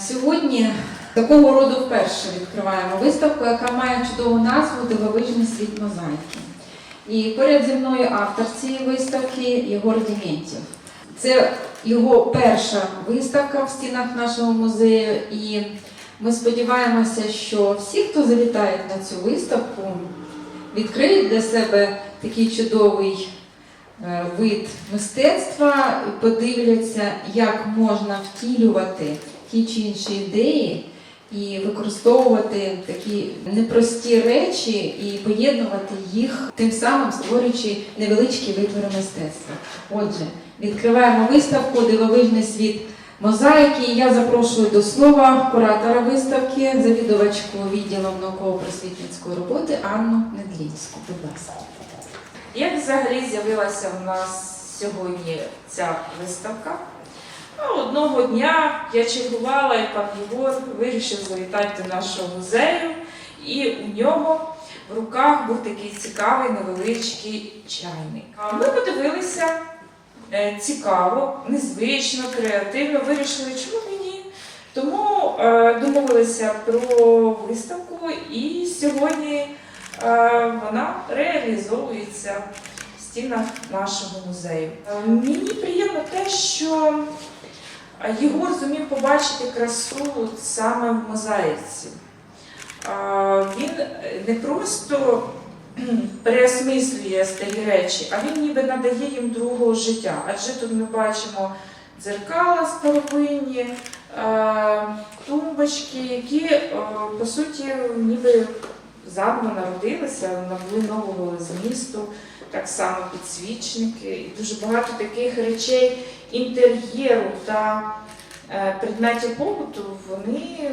Сьогодні такого роду вперше відкриваємо виставку, яка має чудову назву Дивовижний світ мозаїки. І поряд зі мною автор цієї виставки Єгор Дементьєв. Це його перша виставка в стінах нашого музею, і ми сподіваємося, що всі, хто завітають на цю виставку, відкриють для себе такий чудовий е, вид мистецтва подивляться, як можна втілювати ті чи інші ідеї і використовувати такі непрості речі і поєднувати їх, тим самим створюючи невеличкі витвори мистецтва. Отже, відкриваємо виставку Дивовижний світ мозаїки. Я запрошую до слова куратора виставки, завідувачку відділом науково-просвітницької роботи Анну Недлінську. Будь ласка. Як взагалі з'явилася в нас сьогодні ця виставка? Ну, одного дня я чергувала, і пан Єгор вирішив завітати до нашого музею, і у нього в руках був такий цікавий невеличкий чайник. Ми подивилися цікаво, незвично, креативно, вирішили, чому б і ні. Тому е, домовилися про виставку, і сьогодні е, вона реалізовується в стінах нашого музею. Е, Мені приємно те, що е, Єгор зумів побачити красу саме в мозаїці. Е, Він е, не просто переосмислює старі речі, а він ніби надає їм другого життя. Адже тут ми бачимо дзеркала старовинні, е, тумбочки, які е, по суті ніби заново народилися, набули нового змісту, так само підсвічники, і дуже багато таких речей інтер'єру та е, предметів побуту, вони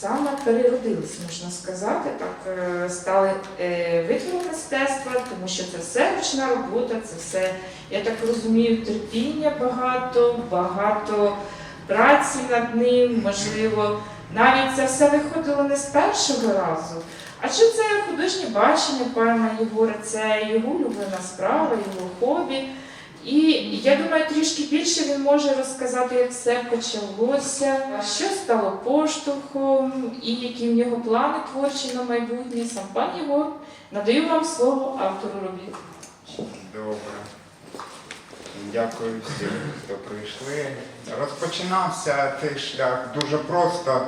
саме переродились, можна сказати, так е, стали е, витвором мистецтва, тому що це все ручна робота, це все, я так розумію, терпіння багато, багато праці над ним, можливо, навіть це все виходило не з першого разу. Адже це художнє бачення пана Єгора, це його улюблена справа, його хобі. І я думаю, трішки більше він може розказати, як все почалося, що стало поштовхом і які в нього плани творчі на майбутнє. Сам пан Єгор надаю вам слово автору робіт. Добре. Дякую всім, хто прийшли. Розпочинався цей шлях дуже просто.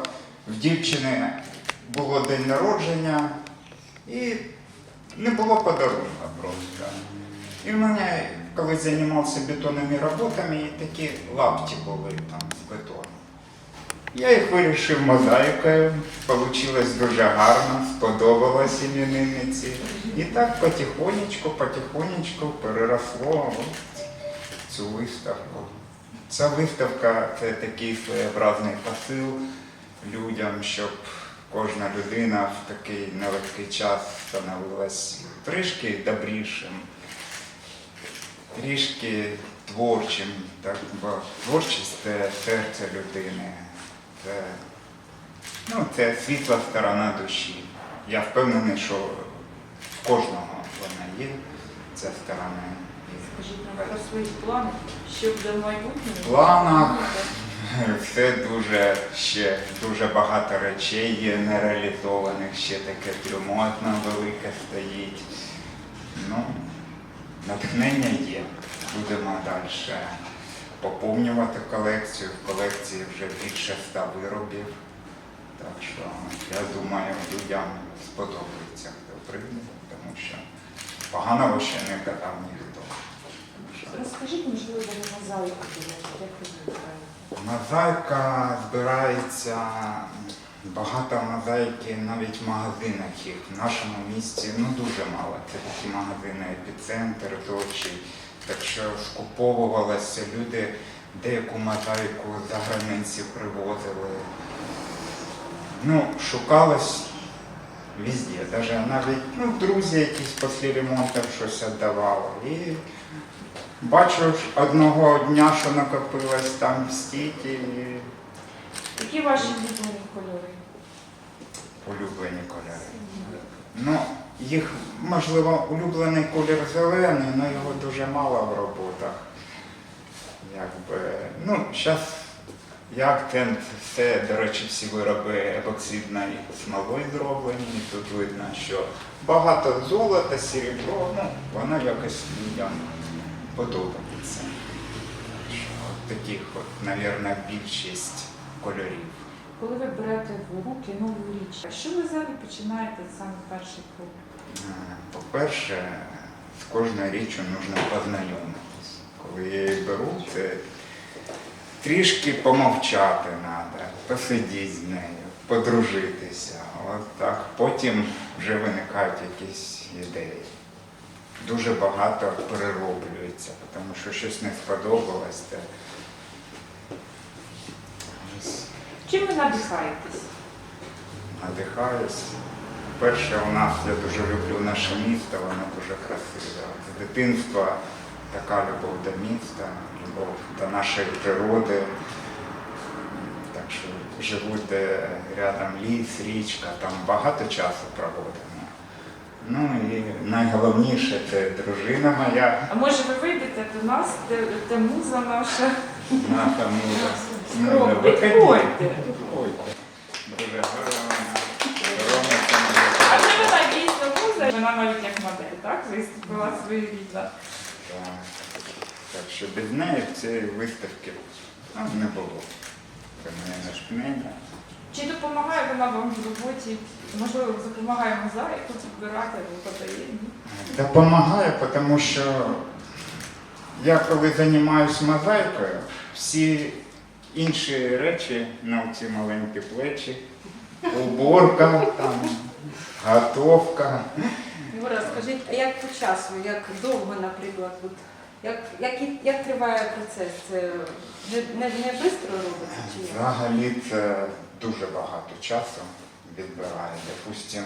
В дівчини було день народження і не було подарунка просто. І в мене, коли займався бетонними роботами, і такі лапті були там з бетону. Я їх вирішив мозаїкою, вийшло дуже гарно, сподобалось іменинниці. І так потихонечку, потихонечку переросло цю виставку. Ця виставка це такий своєобразний посил людям, щоб кожна людина в такий нелегкий час становилась трішки добрішим, трішки творчим, так, бо творчість це серце людини. Це, ну, це світла сторона душі. Я впевнений, що в кожного вона є, ця сторона. Скажіть нам про свої плани, що буде в майбутньому. В планах все дуже ще дуже багато речей є нереалізованих, ще таке трюмотно велике стоїть. Ну, натхнення є. Будемо далі поповнювати колекцію. В колекції вже більше ста виробів. Так що я думаю, людям сподобається, хто прийде, тому що поганого ще не казав ніхто. Розкажіть, можливо, на мозаїку, як ви називаєте? Мозаїка збирається багато мозаїки навіть в магазинах їх в нашому місті ну дуже мало. Це такі магазини епіцентр, творчий. Так що скуповувалися люди, деяку мозаїку за границі привозили. Ну, шукалось везде, даже навіть ну, друзі якісь після ремонту щось віддавали. І бачу одного дня, що накопилось там стільки. і Які ваші улюблені кольори? улюблені кольори. Ну, їх, можливо, улюблений колір зелений, але його дуже мало в роботах. Якби, ну, зараз я акцент, це, до речі, всі вироби епоксидної смолою зроблені. І тут видно, що багато золота, срібло, ну, воно якось людям подобається. Таких, от, мабуть, більшість кольорів. Коли ви берете в руки нову річ, що ви взагалі починаєте саме перший крок? Е, По-перше, з кожною річчю потрібно познайомитись. Коли я її беру, це трішки помовчати треба, посидіти з нею, подружитися. От так. Потім вже виникають якісь ідеї. Дуже багато перероблюється, тому що щось не сподобалось. Те. Ось Чим ви надихаєтесь? надихаюсь. Перше, у нас я дуже люблю наше місто, воно дуже красиве. З дитинства така любов до міста, любов до нашої природи. Так що живу де рядом ліс, річка, там багато часу проводимо. Ну і найголовніше це дружина моя, А може ви вийдете до нас, де, де муза наша? наша муза. Ну, виходіть. Дуже. А це вона дійсно муза? Вона навіть як модель, так? Виступила своєрідна. Так. Так що без неї цієї виставки не було. Це моє натхнення. Чи допомагає вона вам в роботі? Можливо, допомагає мозаїку підбирати або подає? Допомагає, тому що я коли займаюся мозаїкою, всі інші речі на ці маленькі плечі, уборка, там, готовка. Юра, скажіть, а як по часу, як довго, наприклад, от, як, як, як триває процес? Це не, не, не швидко робиться чи як? Взагалі це дуже багато часу відбирає. Допустим,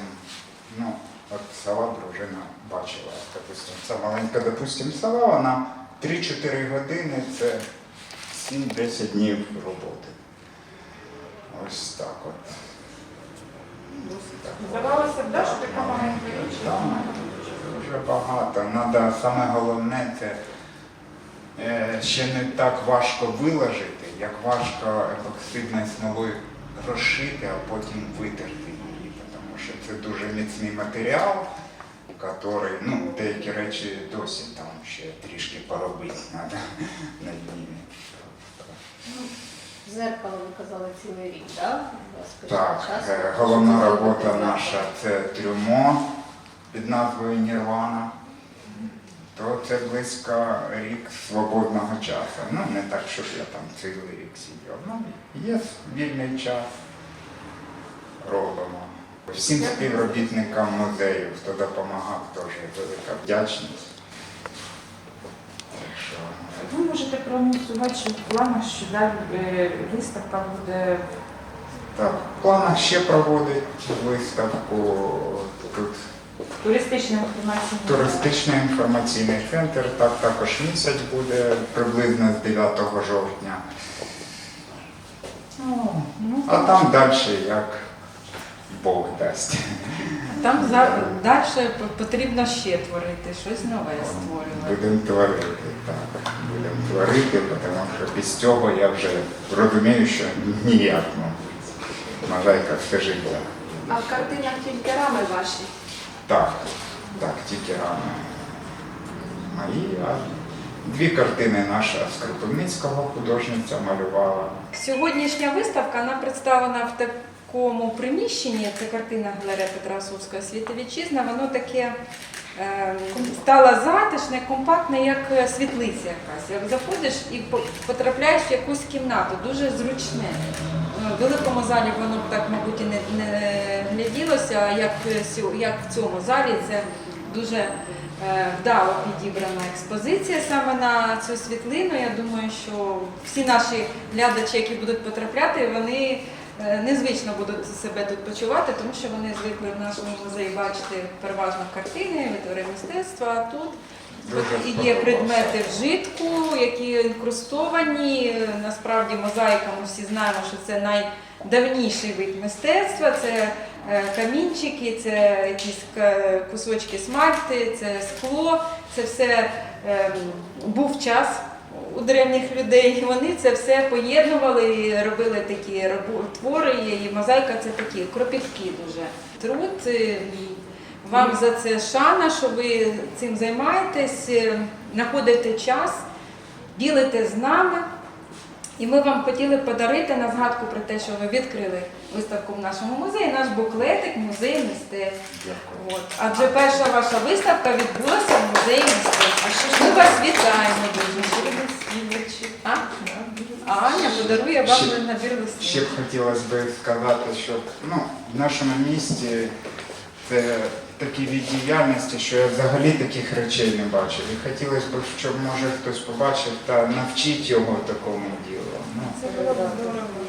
ну, от сова дружина бачила, допустим, це маленька, допустим, сова, вона 3-4 години це 7-10 днів роботи. Ось так от. Здавалося б, що така Так, маленька річ. так, Дуже багато. Надо, саме головне це е, ще не так важко виложити, як важко епоксидною смолою розшити, а потім витерти її. Тому що це дуже міцний матеріал, який, ну, деякі речі досі там ще трішки поробити треба над ними. Зеркало ви казали цілий рік, так? Так, е, головна робота наша це трюмо під назвою Нірвана. То це близько рік свободного часу. Ну, не так, щоб я там цілий рік сидів. Ну, є вільний час. Робимо. Всім співробітникам музею, хто допомагав, теж велика вдячність. Ви можете проанонсувати, що в планах, що далі е, виставка буде так, в планах ще проводить виставку тут. Туристичний інформаційний центр, так також місяць буде приблизно з 9 жовтня. Ну, Ну, а там далі як Бог дасть. Там за, далі потрібно ще творити, щось нове створювати. Будемо творити, так. Будемо творити, тому що без цього я вже розумію, що ніяк, мабуть. Мозаїка все життя. А в картинах тільки рами ваші. Так, так, тільки рано. Мої, а дві картини наша Скрипівницького художниця малювала. Сьогоднішня виставка вона представлена в такому приміщенні. Це картина галерея Петра Осовського «Світ і вітчизна». Воно таке е, стало затишне, компактне, як е, світлиця якась. Як заходиш і по- потрапляєш в якусь кімнату, дуже зручне. Е, В великому залі воно б так, мабуть, і не, не гляділося, як, е, як в цьому залі це дуже е, вдало підібрана експозиція саме на цю світлину. Я думаю, що всі наші глядачі, які будуть потрапляти, вони незвично будуть себе тут почувати, тому що вони звикли в нашому музеї бачити переважно картини, витвори мистецтва. А тут і є предмети вжитку, які інкрустовані. Насправді мозаїка, ми всі знаємо, що це найдавніший вид мистецтва. Це е, камінчики, це якісь кусочки смальти, це скло, це все ем, був час у древніх людей. Вони це все поєднували і робили такі твори. І мозаїка це такі кропіткі дуже. Труд. е, Вам за це шана, що ви цим займаєтесь, е, знаходите час, ділите з нами. І ми вам хотіли подарити на згадку про те, що ви відкрили виставку в нашому музеї, наш буклетик музей мистецтв. Дякую. От. Адже перша ваша виставка відбулася в музеї мистецтв. А що ж ми вас вітаємо дуже. А? А Аня подарує вам Ще- набір Ще б хотілося б сказати, що ну, в нашому місті це такий від діяльності, що я взагалі таких речей не бачив. І хотілося б, щоб може хтось побачив та навчить його такому ділу. Ну,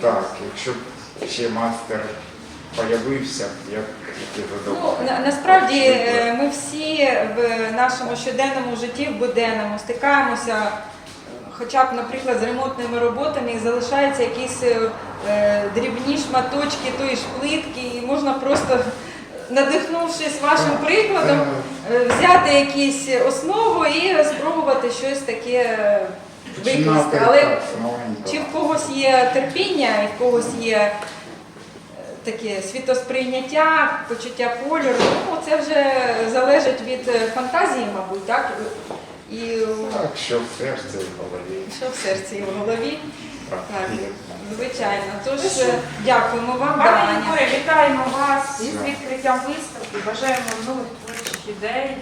так, якщо б ще мастер появився, я б тільки Ну, на, насправді е, ми всі в нашому щоденному житті, в буденному стикаємося хоча б, наприклад, з ремонтними роботами і залишаються якісь е, е, дрібні шматочки тої ж плитки, і можна просто, надихнувшись вашим прикладом, е, взяти якісь основу і спробувати щось таке е, викласти. Але чи в когось є терпіння, і в когось є е, таке світосприйняття, почуття кольору, ну це вже залежить від е, фантазії, мабуть, так? І Так, що в серці і в голові. що в серці і в голові. Так, звичайно. Тож е, дякуємо вам, Пане Даня. Ігоре, вітаємо вас із відкриттям виставки. Бажаємо нових ідей,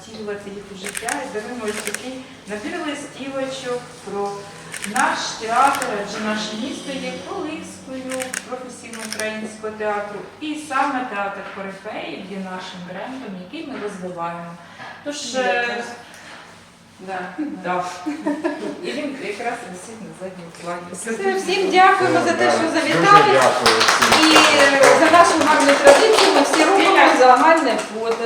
втілювати їх у життя. І дивимося такий набір листівочок про наш театр, адже наше місто є колиською професійно-українського театру. І саме театр Корифеїв є нашим брендом, який ми розвиваємо. Тож, е, Всім дякуємо за те, що завітали. І е, за нашу гарну традицію ми всі робимо загальне фото.